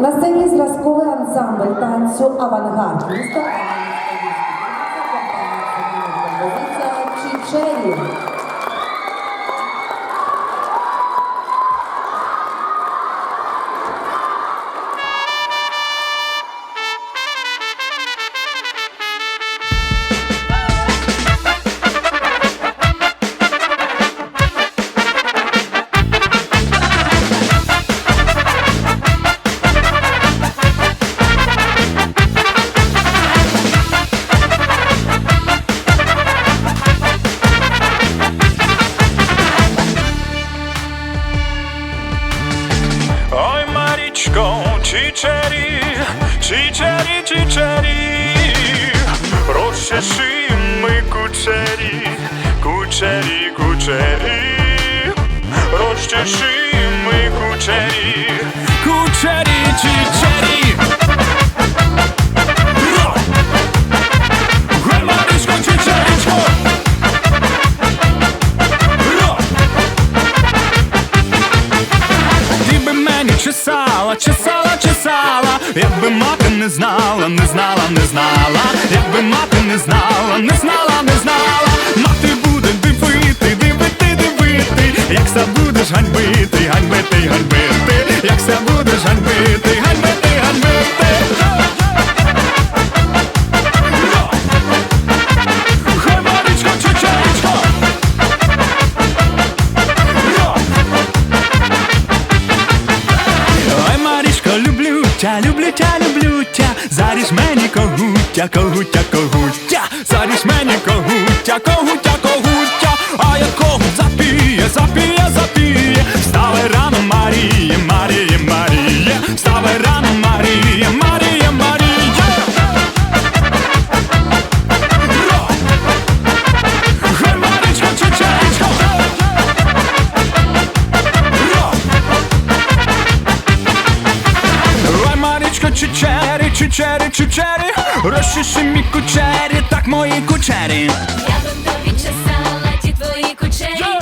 На сцені зразковий ансамбль танцю Авангард. міста Композиція Чичері. Mariczko, чичері, чичері, чичері, розчеши ми кучері, кучері, кучері, розчеши ми кучері, кучері, чесала, чесала, чесала, якби мати не знала, не знала, не знала, якби мати не знала, не знала, не знала, мати буде дивити, дивити, дивити, як ся будеш ганьбити, ганьбити, ганьбити, як ся будеш ганьбити, тя, люблю тя, люблю тя Заріж мені когуття, когуття, когуття Заріж мені когуття, когуття, когуття А я когут запіє, запіє, запіє. Вставай рано, Маріє, Маріє, Маріє Вставай рано, Маріє, Маріє чучері, чучері, чучері. Розчиши мій кучері, так мої кучері. Я би тобі чесала ті твої кучері,